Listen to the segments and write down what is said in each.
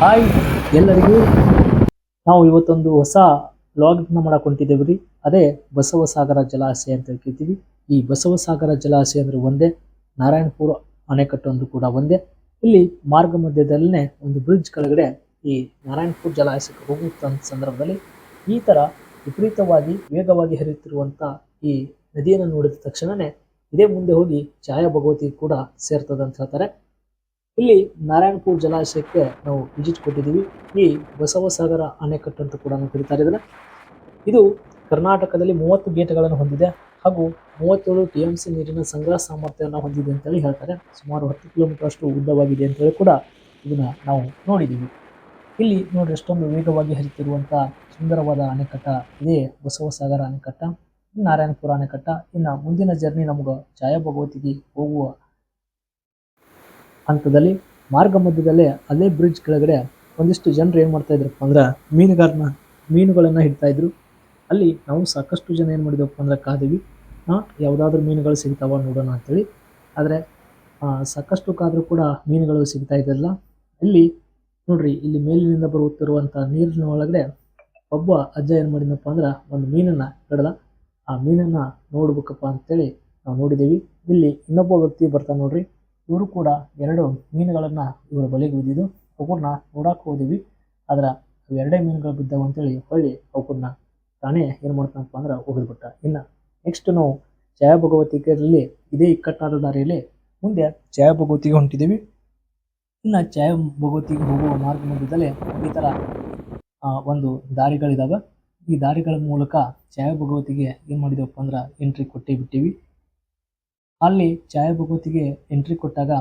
Hi ಎಲ್ಲರಿಗೂ. ನಾವು ಇವತ್ತೊಂದು ಹೊಸ ವ್ಲಾಗ್ನ ಮಾಡಕ್ ಹೊಂಟಿದ್ದೇವೆ ರೀ. ಅದೇ ಬಸವಸಾಗರ ಜಲಾಶಯ ಅಂತ ಕೇಳ್ತೀವಿ ಈ ಬಸವಸಾಗರ ಜಲಾಶಯ ಅಂದ್ರೆ ಒಂದೇ, ನಾರಾಯಣಪುರ ಅಣೆಕಟ್ಟು ಅಂದ್ರೂ ಕೂಡ ಒಂದೇ. ಇಲ್ಲಿ ಮಾರ್ಗ ಮಧ್ಯದಲ್ಲೇ ಒಂದು ಬ್ರಿಡ್ಜ್ ಕೆಳಗಡೆ ಈ ನಾರಾಯಣಪುರ ಜಲಾಶಯಕ್ಕೆ ಹೋಗುತ್ತ ಸಂದರ್ಭದಲ್ಲಿ ಈ ಥರ ವಿಪರೀತವಾಗಿ ವೇಗವಾಗಿ ಹರಿಯುತ್ತಿರುವಂತ ಈ ನದಿಯನ್ನು ನೋಡಿದ ತಕ್ಷಣನೇ ಇದೇ ಮುಂದೆ ಹೋಗಿ ಛಾಯಾ ಭಗವತಿ ಕೂಡ ಸೇರ್ತದೆ ಅಂತ ಹೇಳ್ತಾರೆ. ಇಲ್ಲಿ ನಾರಾಯಣಪುರ ಜಲಾಶಯಕ್ಕೆ ನಾವು ವಿಸಿಟ್ ಕೊಟ್ಟಿದ್ದೀವಿ. ಈ ಬಸವಸಾಗರ ಅಣೆಕಟ್ಟು ಅಂತ ಕೂಡ ನಾವು ಕರೀತಾರೆ ಇದನ್ನ ಇದು ಕರ್ನಾಟಕದಲ್ಲಿ ಮೂವತ್ತು ಗೇಟ್ಗಳನ್ನು ಹೊಂದಿದೆ ಹಾಗೂ ಮೂವತ್ತೇಳು ಟಿ ಎಂ ಸಿ ನೀರಿನ ಸಂಗ್ರಹ ಸಾಮರ್ಥ್ಯವನ್ನು ಹೊಂದಿದೆ ಅಂತೇಳಿ ಹೇಳ್ತಾರೆ. ಸುಮಾರು ಹತ್ತು ಕಿಲೋಮೀಟರ್ ಅಷ್ಟು ಉದ್ದವಾಗಿದೆ ಅಂತೇಳಿ ಕೂಡ ಇದನ್ನ ನಾವು ನೋಡಿದ್ದೀವಿ. ಇಲ್ಲಿ ನೋಡಿ ಎಷ್ಟೊಂದು ವೇಗವಾಗಿ ಹರಿತಿರುವಂಥ ಸುಂದರವಾದ ಅಣೆಕಟ್ಟ. ಇದೇ ಬಸವಸಾಗರ ಅಣೆಕಟ್ಟ ನಾರಾಯಣಪುರ ಅಣೆಕಟ್ಟ. ಇನ್ನು ಮುಂದಿನ ಜರ್ನಿ ನಮ್ಗೆ ಛಾಯಾ ಭಗವತಿಗೆ ಹೋಗುವ ಹಂತದಲ್ಲಿ ಮಾರ್ಗ ಮಧ್ಯದಲ್ಲೇ ಅಲ್ಲೇ ಬ್ರಿಡ್ಜ್ ಕೆಳಗಡೆ ಒಂದಿಷ್ಟು ಜನರು ಏನು ಮಾಡ್ತಾ ಇದ್ರಪ್ಪ ಅಂದ್ರೆ ಮೀನುಗಾರನ, ಮೀನುಗಳನ್ನು ಹಿಡ್ತಾ ಇದ್ರು. ಅಲ್ಲಿ ನಾವು ಸಾಕಷ್ಟು ಜನ ಏನು ಮಾಡಿದವಪ್ಪ ಅಂದ್ರೆ ಕಾದಿವಿ. ಹಾಂ, ಯಾವುದಾದ್ರೂ ಮೀನುಗಳು ಸಿಗ್ತಾವ ನೋಡೋಣ ಅಂತೇಳಿ. ಆದರೆ ಸಾಕಷ್ಟು ಕಾದರೂ ಕೂಡ ಮೀನುಗಳು ಸಿಗ್ತಾ ಇದ್ದಿಲ್ಲ ಇಲ್ಲಿ ನೋಡ್ರಿ, ಇಲ್ಲಿ ಮೇಲಿನಿಂದ ಬರುತ್ತಿರುವಂಥ ನೀರಿನ ಒಳಗಡೆ ಒಬ್ಬ ಅಜ್ಜ ಏನು ಮಾಡಿದಪ್ಪ ಅಂದ್ರೆ ಒಂದು ಮೀನನ್ನು ಹಿಡ್ದ, ಆ ಮೀನನ್ನು ನೋಡ್ಬೇಕಪ್ಪ ಅಂತೇಳಿ ನಾವು ನೋಡಿದ್ದೀವಿ ಇಲ್ಲಿ ಇನ್ನೊಬ್ಬ ವ್ಯಕ್ತಿ ಬರ್ತಾನೆ ನೋಡ್ರಿ. ಇವರು ಕೂಡ ಎರಡು ಮೀನುಗಳನ್ನು ಇವರು ಬಲೆಗೆ ಬಿದ್ದಿದ್ದು ಅವನ್ನ ನೋಡಕ್ಕೆ ಹೋದಿವಿ. ಆದ್ರೆ ಎರಡೇ ಮೀನುಗಳು ಬಿದ್ದಾವ ಅಂತೇಳಿ ಹೊಳ್ಳಿ ಅವನ್ನ ತಾನೇ ಏನು ಮಾಡ್ತಾನಪ್ಪ ಅಂದ್ರೆ ಹೋಗಿದ್ಬಿಟ್ಟ. ಇನ್ನು ನೆಕ್ಸ್ಟ್ ನಾವು ಜಯ ಭಗವತಿ ಇದೇ ಇಕ್ಕಟ್ಟಾದ ದಾರಿಯಲ್ಲಿ ಮುಂದೆ ಜಯ ಭಗವತಿಗೆ ಹೊಂಟಿದ್ದೀವಿ ಇನ್ನು ಜಯ ಭಗವತಿಗೆ ಹೋಗುವ ಮಾರ್ಗ ಮಧ್ಯದಲ್ಲೇ ಈ ಥರ ಒಂದು ದಾರಿಗಳಿದಾವೆ. ಈ ದಾರಿಗಳ ಮೂಲಕ ಜಯ ಭಗವತಿಗೆ ಏನು ಮಾಡಿದೆವಪ್ಪ ಅಂದ್ರೆ ಎಂಟ್ರಿ ಕೊಟ್ಟೇ ಬಿಟ್ಟಿವಿ. ಅಲ್ಲಿ ಛಾಯಾ ಭಗವತಿಗೆ ಎಂಟ್ರಿ ಕೊಟ್ಟಾಗ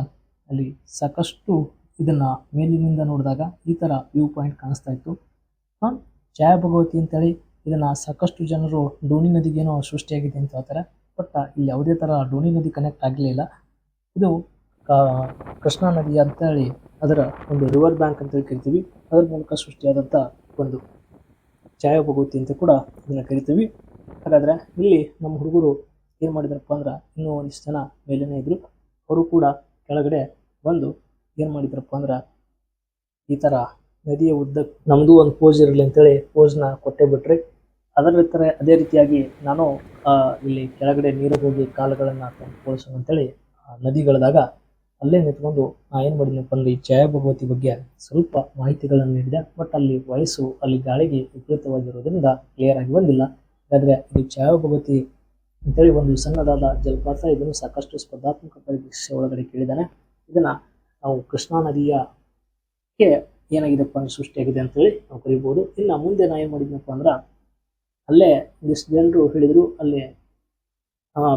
ಅಲ್ಲಿ ಸಾಕಷ್ಟು ಇದನ್ನ ಮೇಲಿನಿಂದ ನೋಡಿದಾಗ ಈ ಥರ ವ್ಯೂ ಪಾಯಿಂಟ್ ಕಾಣಿಸ್ತಾ ಇತ್ತು. ಹಾಂ ಛಾಯಾ ಭಗವತಿ ಅಂತೇಳಿ ಇದನ್ನ ಸಾಕಷ್ಟು ಜನರು ಡೋಣಿ ನದಿಗೇನೋ ಸೃಷ್ಟಿಯಾಗಿದೆ ಅಂತ ಹೇಳ್ತಾರೆ. ಬಟ್ ಇಲ್ಲಿ ಯಾವುದೇ ಥರ ಡೋಣಿ ನದಿ ಕನೆಕ್ಟ್ ಆಗಲಿಲ್ಲ ಇದು ಕೃಷ್ಣಾ ನದಿ ಅಂತೇಳಿ ಅದರ ಒಂದು ರಿವರ್ ಬ್ಯಾಂಕ್ ಅಂತೇಳಿ ಕರಿತೀವಿ. ಅದರ ಮೂಲಕ ಸೃಷ್ಟಿಯಾದಂಥ ಒಂದು ಛಾಯಾ ಭಗವತಿ ಅಂತ ಕೂಡ ಇದನ್ನು ಕರಿತೀವಿ. ಹಾಗಾದ್ರೆ ಇಲ್ಲಿ ನಮ್ಮ ಹುಡುಗರು ಏನು ಮಾಡಿದ್ರಪ್ಪ ಅಂದ್ರೆ ಇನ್ನೂ ಒಂದಿಷ್ಟು ಜನ ಮೇಲೇನೆ ಇದ್ರು. ಅವರು ಕೂಡ ಕೆಳಗಡೆ ಬಂದು ಏನು ಮಾಡಿದ್ರಪ್ಪ ಅಂದ್ರೆ ಈ ಥರ ನದಿಯ ಉದ್ದ ನಮ್ಮದು ಒಂದು ಪೋಸ್ ಇರಲಿ ಅಂತೇಳಿ ಪೋಸ್ನ ಕೊಟ್ಟೆ ಬಿಟ್ರಿ. ಅದರ ಥರ ಅದೇ ರೀತಿಯಾಗಿ ನಾನು ಇಲ್ಲಿ ಕೆಳಗಡೆ ನೀರು ಹೋಗಿ ಕಾಲುಗಳನ್ನು ಅಂತ ಅಂತೇಳಿ ಆ, ನದಿಗಳದಾಗ ಅಲ್ಲೇ ನಿಂತ್ಕೊಂಡು ನಾ ಏನು ಮಾಡಿದ್ನಪ್ಪ ಅಂದ್ರೆ ಈ ಜಯ ಭಗವತಿ ಬಗ್ಗೆ ಸ್ವಲ್ಪ ಮಾಹಿತಿಗಳನ್ನು ನೀಡಿದೆ. ಬಟ್ ಅಲ್ಲಿ ವಯಸ್ಸು ಅಲ್ಲಿ ಗಾಳಿಗೆ ವಿಪರೀತವಾಗಿರೋದ್ರಿಂದ ಕ್ಲಿಯರ್ ಆಗಿ ಬಂದಿಲ್ಲ. ಯಾಕಂದರೆ ಇದು ಜಯ ಭಗವತಿ ಅಂತೇಳಿ ಒಂದು ಸಣ್ಣದಾದ ಜಲಪಾತ ಇದನ್ನು ಸಾಕಷ್ಟು ಸ್ಪರ್ಧಾತ್ಮಕ ಪರೀಕ್ಷೆ ಒಳಗಡೆ ಕೇಳಿದ್ದಾನೆ. ಇದನ್ನ ನಾವು ಕೃಷ್ಣಾ ನದಿಯಕ್ಕೆ ಏನಾಗಿದೆಪ್ಪ ಅಂದ್ರೆ ಸೃಷ್ಟಿಯಾಗಿದೆ ಅಂತೇಳಿ ನಾವು ಕರಿಬಹುದು ಇನ್ನು ಮುಂದೆ ನಾ ಏನು ಮಾಡಿದ್ನಪ್ಪ ಅಂದ್ರೆ, ಅಲ್ಲೇ ಒಂದಿಷ್ಟು ಜನರು ಹೇಳಿದ್ರು, ಅಲ್ಲಿ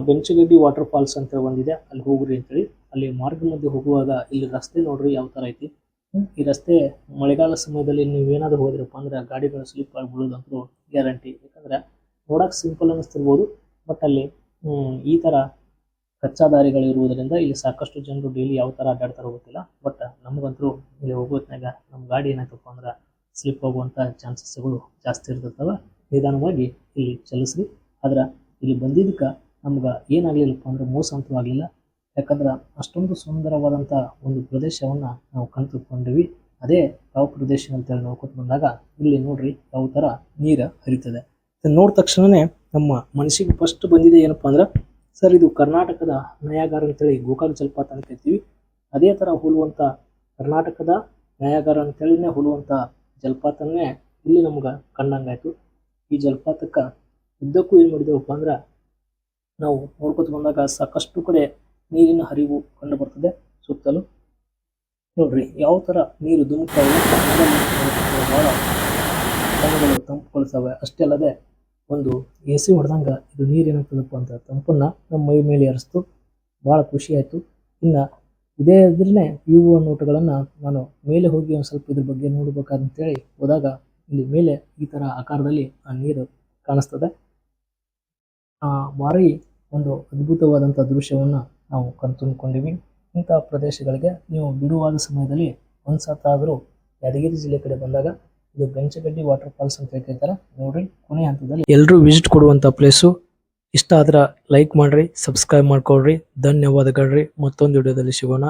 ಬೆಂಚಗಡ್ಡಿ ವಾಟರ್ ಫಾಲ್ಸ್ ಅಂತ ಒಂದಿದೆ ಅಲ್ಲಿ ಹೋಗ್ರಿ ಅಂತೇಳಿ. ಅಲ್ಲಿ ಮಾರ್ಗ ಮಧ್ಯೆ ಹೋಗುವಾಗ ಇಲ್ಲಿ ರಸ್ತೆ ನೋಡ್ರಿ ಯಾವ ಥರ ಐತಿ. ಈ ರಸ್ತೆ ಮಳೆಗಾಲ ಸಮಯದಲ್ಲಿ ನೀವೇನಾದ್ರೂ ಹೋದ್ರಪ್ಪ ಅಂದ್ರೆ ಗಾಡಿಗಳು ಸ್ಲಿಪ್ ಆಗಿ ಬೀಳೋದಂತೂ ಗ್ಯಾರಂಟಿ ಯಾಕಂದ್ರೆ ನೋಡಕ್ ಸಿಂಪಲ್ ಅನ್ನಿಸ್ತಿರ್ಬೋದು. ಬಟ್ ಅಲ್ಲಿ ಈ ಥರ ಕಚ್ಚಾ ದಾರಿಗಳು ಇರುವುದರಿಂದ ಇಲ್ಲಿ ಸಾಕಷ್ಟು ಜನರು ಡೈಲಿ ಯಾವ ಥರ ಅಡ್ಡಾಡ್ತಾರೋ ಗೊತ್ತಿಲ್ಲ. ಬಟ್ ನಮಗಂತೂ ಇಲ್ಲಿ ಹೋಗೋತ್ನಾಗ ನಮ್ಮ ಗಾಡಿ ಏನಾಯ್ತಪ್ಪ ಅಂದ್ರೆ ಸ್ಲಿಪ್ ಆಗುವಂಥ ಚಾನ್ಸಸ್ಗಳು ಜಾಸ್ತಿ ಇರ್ತಿರ್ತಾವ ನಿಧಾನವಾಗಿ ಇಲ್ಲಿ ಚಲಿಸ್ರಿ. ಆದ್ರೆ ಇಲ್ಲಿ ಬಂದಿದ್ದಕ್ಕೆ ನಮ್ಗೆ ಏನಾಗಲಿಲ್ಲಪ್ಪ ಅಂದ್ರೆ ಮೋಸ ಅಂತೂ ಆಗಲಿಲ್ಲ. ಯಾಕಂದ್ರೆ ಅಷ್ಟೊಂದು ಸುಂದರವಾದಂಥ ಒಂದು ಪ್ರದೇಶವನ್ನು ನಾವು ಕಣ್ತುಕೊಂಡಿವಿ. ಅದೇ ಯಾವ ಪ್ರದೇಶ ಅಂತೇಳಿ ನೋಡ್ಕೊಂಡು ಬಂದಾಗ ಇಲ್ಲಿ ನೋಡ್ರಿ ಯಾವ ಥರ ನೀರು ಹರಿತದೆ. ನೋಡ್ ನೋಡಿದ ತಕ್ಷಣನೇ ನಮ್ಮ ಮನಸ್ಸಿಗೆ ಫಸ್ಟ್ ಬಂದಿದೆ ಏನಪ್ಪ ಅಂದ್ರೆ, ಸರ್ ಇದು ಕರ್ನಾಟಕದ ನಯಾಗಾರ ಅಂತೇಳಿ ಗೋಕಾಕ್ ಜಲಪಾತ ಅಂತ ಹೇಳ್ತೀವಿ. ಅದೇ ಥರ ಹೋಲುವಂಥ ಕರ್ನಾಟಕದ ನಯಾಗಾರ ಅಂತೇಳಿನೇ ಹೋಲುವಂಥ ಜಲಪಾತನೇ ಇಲ್ಲಿ ನಮ್ಗೆ ಕಂಡಂಗಾಯ್ತು ಈ ಜಲಪಾತಕ್ಕೆ ಉದ್ದಕ್ಕೂ ಏನು ಮಾಡಿದೆವಪ್ಪ ಅಂದ್ರೆ, ನಾವು ನೋಡ್ಕೊತ ಬಂದಾಗ ಸಾಕಷ್ಟು ಕಡೆ ನೀರಿನ ಹರಿವು ಕಂಡು ಬರ್ತದೆ ಸುತ್ತಲೂ. ನೋಡ್ರಿ ಯಾವ ಥರ ನೀರು ಧುಮುಕ್ತಾ ಇದೆ ಭಾಳ ತಂಪುಗೊಳಿಸವೆ ಅಷ್ಟೇ ಅಲ್ಲದೆ ಒಂದು ಎ ಸಿ ಹೊಡೆದಂಗೆ ಇದು ನೀರು ಏನಾಗ್ತದಪ್ಪ ಅಂತ ತಂಪನ್ನು ನಮ್ಮ ಮೈ ಮೇಲೆ ಎರೆಸ್ತು ಭಾಳ ಖುಷಿ ಆಯಿತು. ಇನ್ನು ಇದೇ ಇದ್ರೇ ವ್ಯೂ ನೋಟಗಳನ್ನು ನಾನು ಮೇಲೆ ಹೋಗಿ ಒಂದು ಸ್ವಲ್ಪ ಇದ್ರ ಬಗ್ಗೆ ನೋಡ್ಬೇಕಂತೇಳಿ ಹೋದಾಗ ಇಲ್ಲಿ ಮೇಲೆ ಈ ಥರ ಆಕಾರದಲ್ಲಿ ಆ ನೀರು ಕಾಣಿಸ್ತದೆ. ಆ, ಭಾರಿ ಒಂದು ಅದ್ಭುತವಾದಂಥ ದೃಶ್ಯವನ್ನು ನಾವು ಕಣ್ತುಂಬಿಕೊಂಡಿವಿ ಇಂಥ ಪ್ರದೇಶಗಳಿಗೆ ನೀವು ಬಿಡುವಾದ ಸಮಯದಲ್ಲಿ ಒಂದು ಸತ್ತಾದರೂ ಯಾದಗಿರಿ ಜಿಲ್ಲೆ ಕಡೆ ಬಂದಾಗ ಇದು ಬೆಂಚಗಡ್ಡಿ ವಾಟರ್ ಫಾಲ್ಸ್ ಅಂತ ಹೇಳ್ತಾರೆ ನೋಡ್ರಿ, ಕೊನೆ ಹಂತದಲ್ಲಿ. ಎಲ್ಲರೂ ವಿಸಿಟ್ ಕೊಡುವಂತ ಪ್ಲೇಸು ಇಷ್ಟ ಆದ್ರೆ ಲೈಕ್ ಮಾಡ್ರಿ ಸಬ್ಸ್ಕ್ರೈಬ್ ಮಾಡ್ಕೊಳ್ರಿ. ಧನ್ಯವಾದಗಳ್ರಿ ಮತ್ತೊಂದು ವಿಡಿಯೋದಲ್ಲಿ ಸಿಗೋಣ.